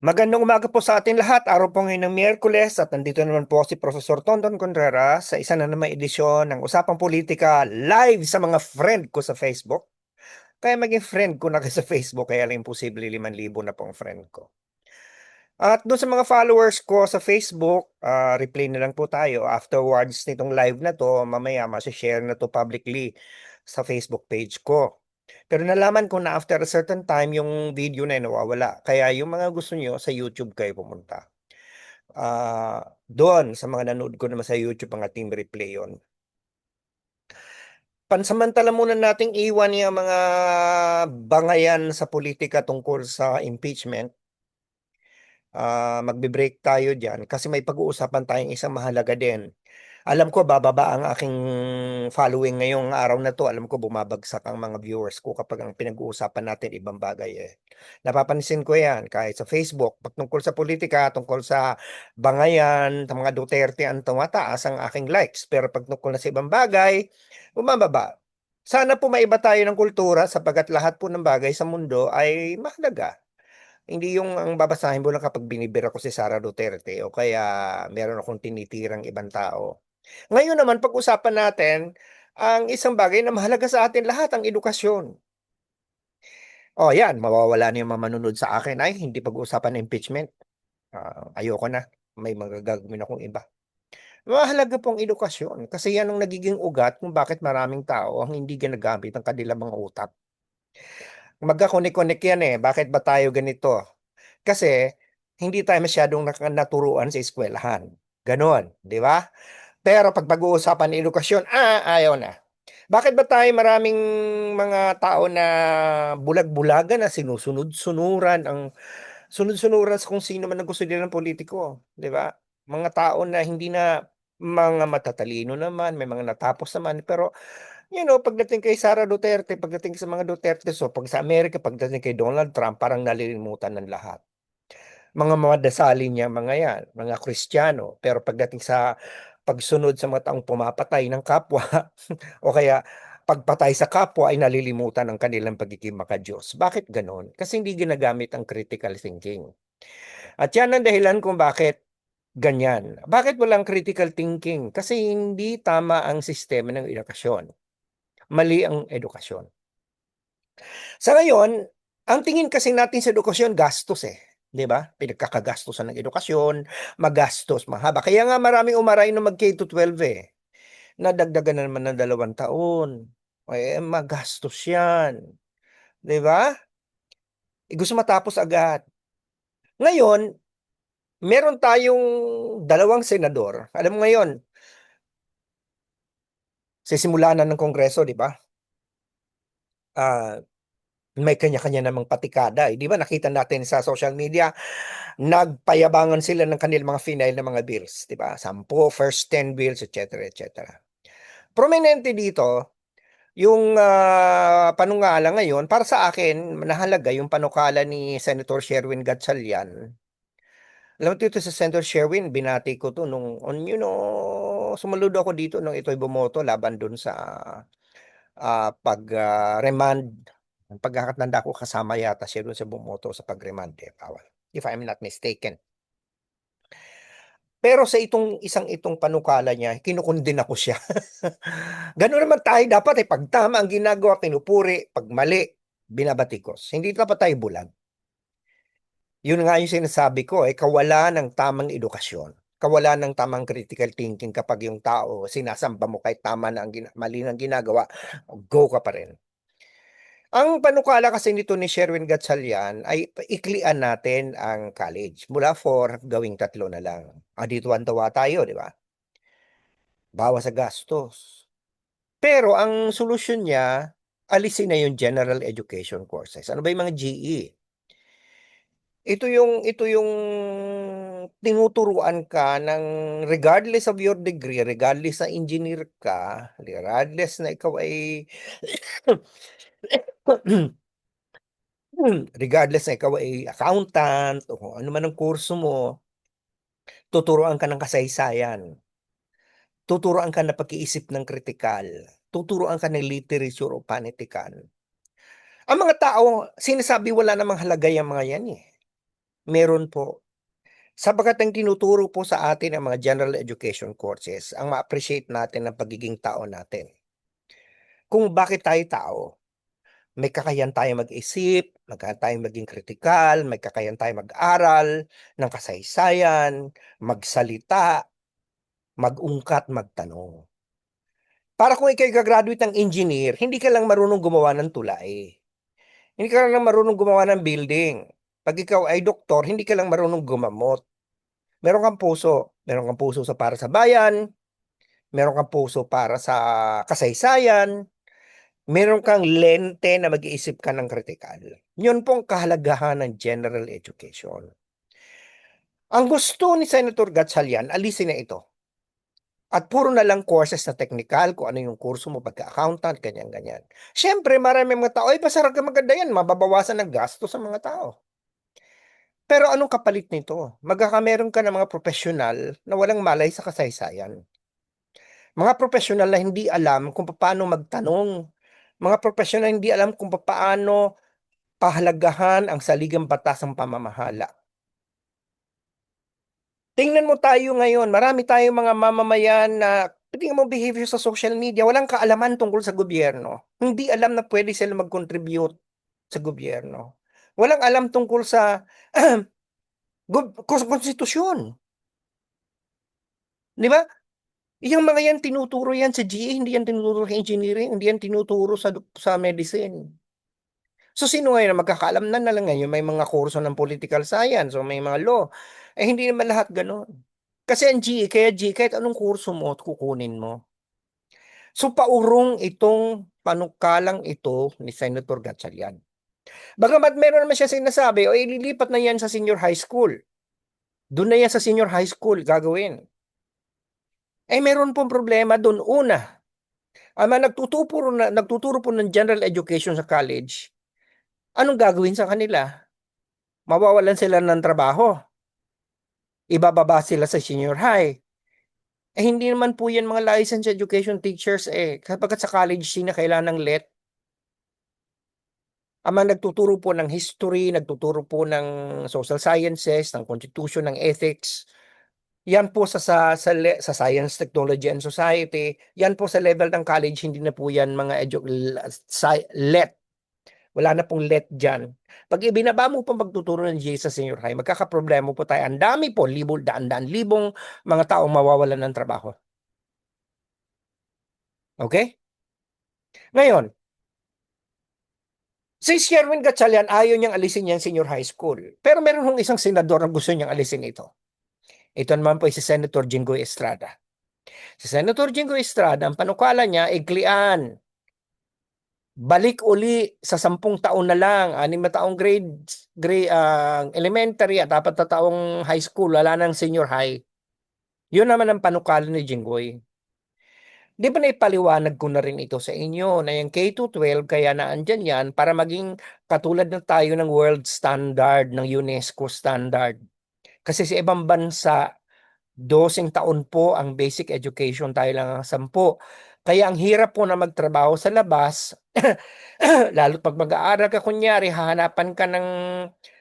Magandang umaga po sa atin lahat. Araw po ngayon ng Miyerkules at nandito naman po si Professor Tonton Contreras sa isa na naman edisyon ng Usapang Politika live sa mga friend ko sa Facebook. Kaya maging friend ko na kayo sa Facebook kaya lang imposible 5,000 na pong friend ko. At doon sa mga followers ko sa Facebook, ah, replay na lang po tayo afterwards nitong live na to. Mamaya share na to publicly sa Facebook page ko. Pero nalaman ko na after a certain time yung video na nawawala. Kaya yung mga gusto nyo sa YouTube kayo pumunta. Ah, doon sa mga nanood ko naman sa YouTube mga team replay yon. Pansamantala muna nating iwan yung mga bangayan sa politika tungkol sa impeachment. Ah, magbe-break tayo diyan kasi may pag-uusapan tayong isang mahalaga din. Alam ko bababa ang aking following ngayong araw na 'to. Alam ko bumabagsak ang mga viewers ko kapag ang pinag-uusapan natin ibang bagay, eh. Napapansin ko 'yan kahit sa Facebook 'pag tungkol sa politika, tungkol sa bangayan, sa mga Duterte ang tumataas ang aking likes. Pero 'pag tungkol na sa ibang bagay, bumababa. Sana po maiba tayo ng kultura sapagkat lahat po ng bagay sa mundo ay mahalaga. Hindi yung ang babasahin mo lang kapag binibira ko si Sara Duterte o kaya meron akong tinitirang ibang tao. Ngayon naman pag-usapan natin ang isang bagay na mahalaga sa atin lahat, ang edukasyon. Oh, 'yan mawawala na yung mga manonood sa akin, "Ay hindi pag-uusapan ng impeachment." Ah, ayoko na, may mga gagawin akong iba. Mahalaga po ang edukasyon kasi 'yan ang nagiging ugat kung bakit maraming tao ang hindi ginagamit ang kanilang mga utak. Magka-connect-connect 'yan, eh, bakit ba tayo ganito? Kasi hindi tayo masyadong naturuan sa eskuwelahan, gano'n, 'di ba? Pero 'pag pag-uusapan ng edukasyon, ah, ayaw na. Bakit ba tayo maraming mga tao na bulag-bulagan na sinusunod-sunuran ang sunod-sunuran kung sino man ang gusto nilang politiko, 'di ba? Mga tao na hindi na mga matatalino naman, may mga natapos naman, pero you know, pagdating kay Sara Duterte, pagdating sa mga Duterte, so 'pag sa Amerika, pagdating kay Donald Trump, parang nalilimutan ng lahat. Mga madasali niya mga 'yan, mga Kristiyano, pero pagdating sa pagsunod sa mga taong pumapatay ng kapwa o kaya pagpatay sa kapwa ay nalilimutan ang kanilang pagiging maka-Diyos. Bakit gano'n? Kasi hindi ginagamit ang critical thinking. At 'yan ang dahilan kung bakit ganyan. Bakit walang critical thinking? Kasi hindi tama ang sistema ng edukasyon. Mali ang edukasyon. Sa ngayon, ang tingin kasi natin sa edukasyon gastos, eh, 'di ba? Pinagkakagastusan ng edukasyon, magastos, mahaba. Kaya nga maraming umaray na mag-K-12, eh. Nadagdagan na naman ng 2 taon. Eh, magastos 'yan, 'di ba? Eh, gusto matapos agad. Ngayon, meron tayong dalawang senador. Alam mo ngayon sisimula na ng Kongreso, 'di ba? Ah, may kanya-kanya namang patikada, eh. 'Di ba nakita natin sa social media, nagpayabangan sila ng kanilang mga final na mga bills, 'di ba? 10, first 10 bills, et cetera, et cetera. Prominente dito yung, ah, panungala ngayon para sa akin mahalaga yung panukala ni Senator Sherwin Gatchalian. Alam mo dito sa Senator Sherwin, binati ko 'to nung on you know, sumaludo ako dito nung ito'y bumoto laban dun sa, ah, pag, ah. Ang pagkakatanda ko kasama yata siya dun sa bumoto sa pag-remand, eh, bawal, if I'm not mistaken. Pero sa itong isang itong panukala niya, kinukondena ko siya. Gano'n naman tayo dapat, eh, 'pag tama ang ginagawa pinupuri, 'pag mali binabatikos. Hindi dapat tayo bulag. Yun nga yung sinasabi ko, eh, kawalan ng tamang edukasyon, kawalan ng tamang critical thinking kapag yung tao sinasamba mo kahit tama na ang mali ng ginagawa, go ka pa rin. Ang panukala kasi nito ni Sherwin Gatchalian ay iklian natin ang college mula 4 gawing 3 na lang. Ah, di tuwang-tuwa tayo, 'di ba? Bawas sa gastos. Pero ang solusyon niya, alisin na yung general education courses. Ano ba yung mga GE? Ito yung ito yung tinuturuan ka ng regardless of your degree, regardless na engineer ka, regardless na ikaw ay regardless na ikaw ay accountant o ano man ang kurso mo, tuturuan ka ng kasaysayan. Tuturuan ka ng pag-iisip ng kritikal, tuturuan ka ng literature o panitikan. Ang mga tao sinasabi wala namang halaga yang mga yan, eh. Meron po. Sapagkat ang tinuturo po sa atin ang mga general education courses, ang ma-appreciate natin ang pagiging tao natin. Kung bakit tayo tao. May kakayahan tayong mag-isip, may kakayahan tayong maging kritikal, may kakayahan tayong mag-aral ng kasaysayan, magsalita, mag-ungkat, magtanong. Para kung ikaw'y gagraduate ng engineer, hindi ka lang marunong gumawa ng tulay. Hindi ka lang marunong gumawa ng building. Pag ikaw ay doktor, hindi ka lang marunong gumamot. Meron kang puso. Meron kang puso sa para sa bayan. Meron kang puso para sa kasaysayan. Meron kang lente na mag-iisip ka ng kritikal. Yun pong kahalagahan ng general education. Ang gusto ni Senator Gatchalian, alisin na ito. At puro na lang courses na technical, kung ano yung kurso mo pagka-accountant, ganyan-ganyan. Siyempre, marami mga tao, ay pasarap ka maganda yan, mababawasan ng gasto sa mga tao. Pero anong kapalit nito? Magkakameron ka ng mga profesional na walang malay sa kasaysayan. Mga profesional na hindi alam kung paano magtanong. Mga profesional na hindi alam kung paano pahalagahan ang saligang batas ng pamamahala. Tingnan mo tayo ngayon, marami tayong mga mamamayan na tingnan mo behavior sa social media, walang kaalaman tungkol sa gobyerno. Hindi alam na pwede sila mag-contribute sa gobyerno. Walang alam tungkol sa konstitusyon. Di ba? Yung mga yan tinuturo yan sa GE, hindi yan tinuturo sa engineering, hindi yan tinuturo sa sa medicine. So sino ngayon na magkakaalam na na lang ngayon may mga kurso ng political science o may mga law. Eh hindi naman lahat ganoon. Kasi ang GE, kaya GE, kahit anong kurso mo at kukunin mo. So paurong itong panukalang ito ni Senator Gatchalian. Bagamat meron naman siya sinasabi, o ililipat na yan sa senior high school. Doon na yan sa senior high school gagawin. Eh meron pong problema doon. Una, ama nagtuturo na nagtuturo po ng general education sa college. Anong gagawin sa kanila? Mawawalan sila ng trabaho. Ibababa sila sa senior high. Eh hindi naman po yan mga licensed education teachers eh. Kapag sa college sina kailangan ng let. Ama nagtuturo po ng history, nagtuturo po ng social sciences, ng constitution, ng ethics. Yan po sa sa sa, sa Science, Technology and Society. Yan po sa level ng college, hindi na po yan mga edu- let. Wala na pong let dyan. Pag ibinaba mo pa magtuturo ng GA sa senior high, magkakaproblema po tayo. Ang dami po, libo, daan-daan, libong mga taong mawawalan ng trabaho. Okay? Ngayon, si Sherwin Gatchalian, ayaw niyang alisin yung senior high school. Pero meron hong isang senador ang gusto niyang alisin ito. Ito naman po si Senator Jingoy Estrada. Si Senator Jingoy Estrada, ang panukala niya, iklian. Balik uli sa sampung taon na lang, anim na taong grade, grade uh, elementary at apat na taong high school, wala nang senior high. Yun naman ang panukala ni Jingoy. Di ba naipaliwanag ko na rin ito sa inyo na yung K-12 kaya na andyan yan para maging katulad na tayo ng world standard, ng UNESCO standard. Kasi sa ibang bansa, dosing taon po ang basic education, tayo lang ang sampo. Kaya ang hirap po na magtrabaho sa labas, lalo pag mag-aaral ka kunyari, hahanapan ka ng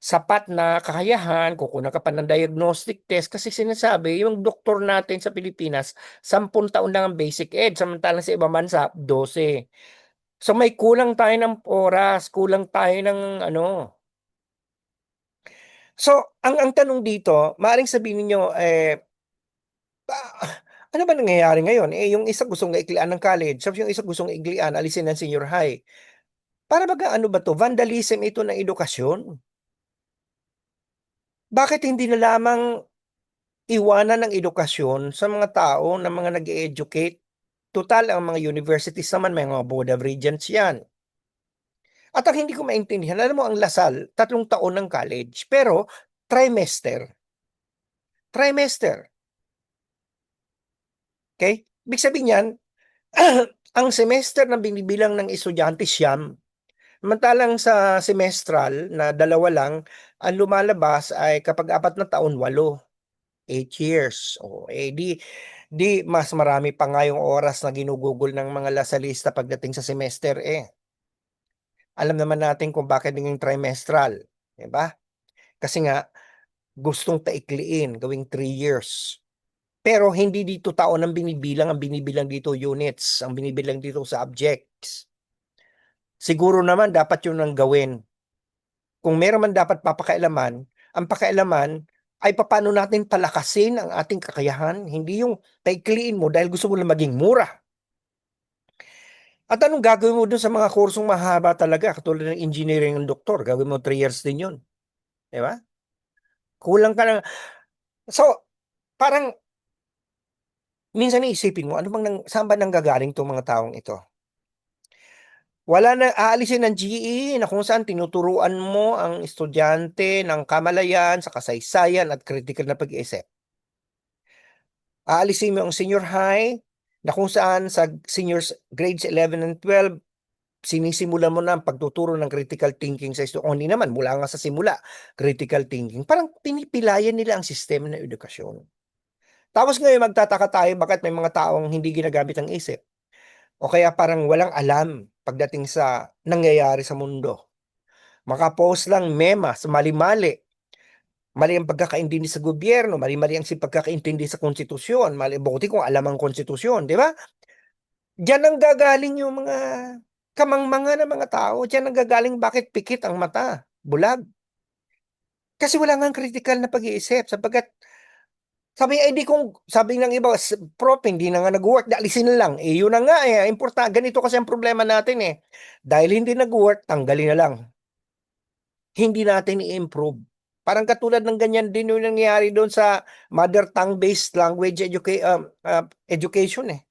sapat na kakayahan, kukunan ka pa ng diagnostic test kasi sinasabi, yung doktor natin sa Pilipinas, 10 taon lang ang basic ed, samantalang sa ibang bansa, 12. So may kulang tayo ng oras, kulang tayo ng ano, So, ang ang tanong dito, maaaring sabihin niyo eh ano ba nangyayari ngayon? Eh yung isa gustong iklian ng college, tapos yung isa gustong iklian alisin ng senior high. Para baga ano ba to? Vandalism ito ng edukasyon. Bakit hindi na lamang iwanan ng edukasyon sa mga tao na mga nag-educate? Total, ang mga universities naman, may mga board of regents yan. At ang hindi ko maintindihan, alam mo ang Lasal, tatlong taon ng college, pero trimester. Trimester. Okay? Ibig sabihin yan, ang semester na binibilang ng estudyante siyam, samantalang sa semestral na dalawa lang, ang lumalabas ay kapag apat na taon, walo. 8 years. O, eh di, di mas marami pa nga yung oras na ginugugol ng mga lasalista pagdating sa semester eh alam naman natin kung bakit naging trimestral, 'di ba? Kasi nga gustong taikliin, gawing 3 years. Pero hindi dito taon ang binibilang, ang binibilang dito units, ang binibilang dito subjects. Siguro naman dapat yun ang gawin. Kung meron man dapat papakailaman, ang pakailaman ay paano natin palakasin ang ating kakayahan, hindi yung taikliin mo dahil gusto mo lang maging mura. At anong gagawin mo dun sa mga kursong mahaba talaga, katulad ng engineering ng doktor, gagawin mo 3 years din yun. Di ba? Kulang ka na. So, parang, minsan iisipin mo, ano bang, nang, saan ba nanggagaling itong mga taong ito? Wala na, aalisin ng GE na kung saan tinuturuan mo ang estudyante ng kamalayan sa kasaysayan at critical na pag-iisip. Aalisin mo ang senior high na kung saan sa seniors grades 11 and 12 sinisimulan mo na ang pagtuturo ng critical thinking sa estudyante. Only naman, mula nga sa simula, critical thinking. Parang pinipilayan nila ang sistema ng edukasyon. Tapos ngayon magtataka tayo bakit may mga taong hindi ginagamit ang isip. O kaya parang walang alam pagdating sa nangyayari sa mundo. Makapost lang mema sa mali-mali. Mali ang pagkakaintindi sa gobyerno, mali-mali ang si pagkakaintindi sa konstitusyon, mali buti kung alam ang konstitusyon, di ba? Diyan ang gagaling yung mga kamangmanga ng mga tao. Diyan ang gagaling bakit pikit ang mata, bulag. Kasi wala nga critical na pag-iisip sapagkat sabi ay di kung sabi ng iba "S- prof hindi na nga nag-work alisin na lang eh yun na nga eh importante ganito kasi ang problema natin eh dahil hindi nag-work tanggalin na lang hindi natin i-improve parang katulad ng ganyan din yung nangyayari doon sa mother tongue based language educa- um, uh, education eh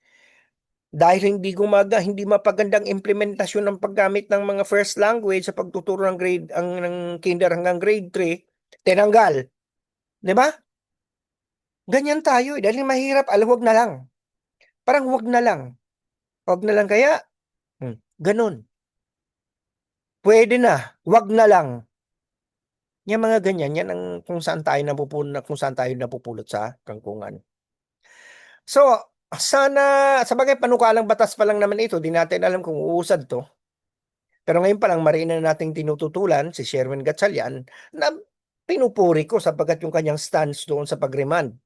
dahil hindi gumaga hindi mapagandang implementasyon ng paggamit ng mga first language sa pagtuturo ng grade ang ng kinder hanggang grade 3 tinanggal di ba Ganyan tayo eh. Dahil mahirap, alam, wag na lang. Parang wag na lang. Wag na lang kaya, hmm, ganun. Pwede na, wag na lang. Yung mga ganyan, yan ang kung saan tayo napupulot, kung saan tayo napupulot sa kangkungan. So, sana, sa bagay panukalang batas pa lang naman ito, di natin alam kung uusad to. Pero ngayon pa lang, marina na nating tinututulan si Sherwin Gatchalian na pinupuri ko sapagkat yung kanyang stance doon sa pag-remand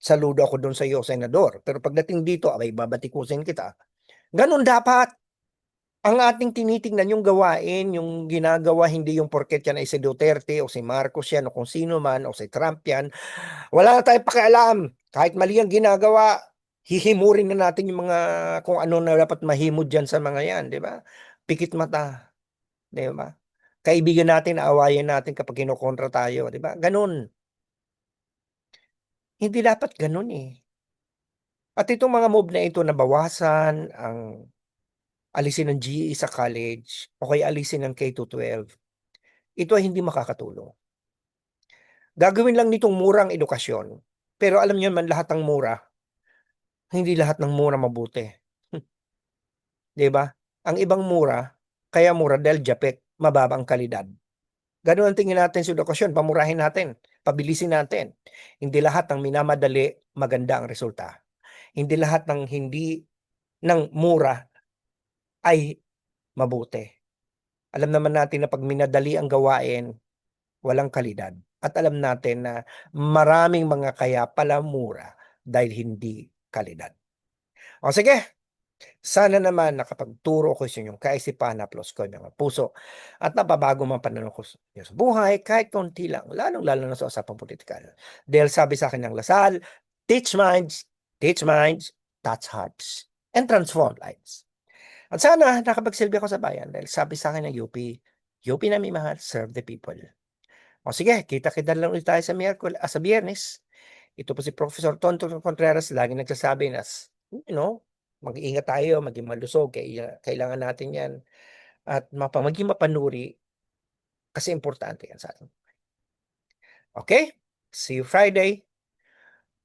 saludo ako doon sa iyo, Senador. Pero pagdating dito, abay, babatikusin kita. Ganun dapat. Ang ating tinitingnan yung gawain, yung ginagawa, hindi yung porket yan ay si Duterte o si Marcos yan o kung sino man o si Trump yan. Wala na tayong pakialam. Kahit mali ang ginagawa, hihimurin na natin yung mga kung ano na dapat mahimod dyan sa mga yan, di ba? Pikit mata. Di ba? Kaibigan natin, aawayan natin kapag kinokontra tayo, di ba? Ganun. Hindi dapat ganun eh. At itong mga move na ito na bawasan ang alisin ng GE sa college o kaya alisin ng K-12, ito ay hindi makakatulong. Gagawin lang nitong murang edukasyon. Pero alam niyo man lahat ng mura, hindi lahat ng mura mabuti. 'Di ba? Ang ibang mura, kaya mura dahil japek, mababa ang kalidad. Ganun ang tingin natin sa edukasyon, pamurahin natin, pabilisin natin. Hindi lahat ng minamadali, maganda ang resulta. Hindi lahat ng hindi ng mura ay mabuti. Alam naman natin na pag minadali ang gawain, walang kalidad. At alam natin na maraming mga kaya pala mura dahil hindi kalidad. O sige, sana naman nakapagturo ko sa inyong kaisipan na plus ko mga puso at napabago man pananaw ko sa buhay kahit konti lang, lalong-lalo na sa usapang politikal. Dahil sabi sa akin ng Lasal, teach minds, teach minds, touch hearts, and transform lives. At sana nakapagsilbi ako sa bayan dahil sabi sa akin ng UP, UP na may mahal, serve the people. O sige, kita-kita lang ulit tayo sa Miyerkules, ah, sa Biyernes. Ito po si Professor Tonto Contreras, lagi nagsasabi na, you know, mag-iingat tayo, maging malusog, kailangan natin yan. At mapa, maging mapanuri, kasi importante yan sa atin. Okay? See you Friday.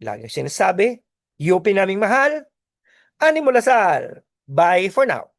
Lagi sinasabi, UP naming mahal, Animo Lasal. Bye for now.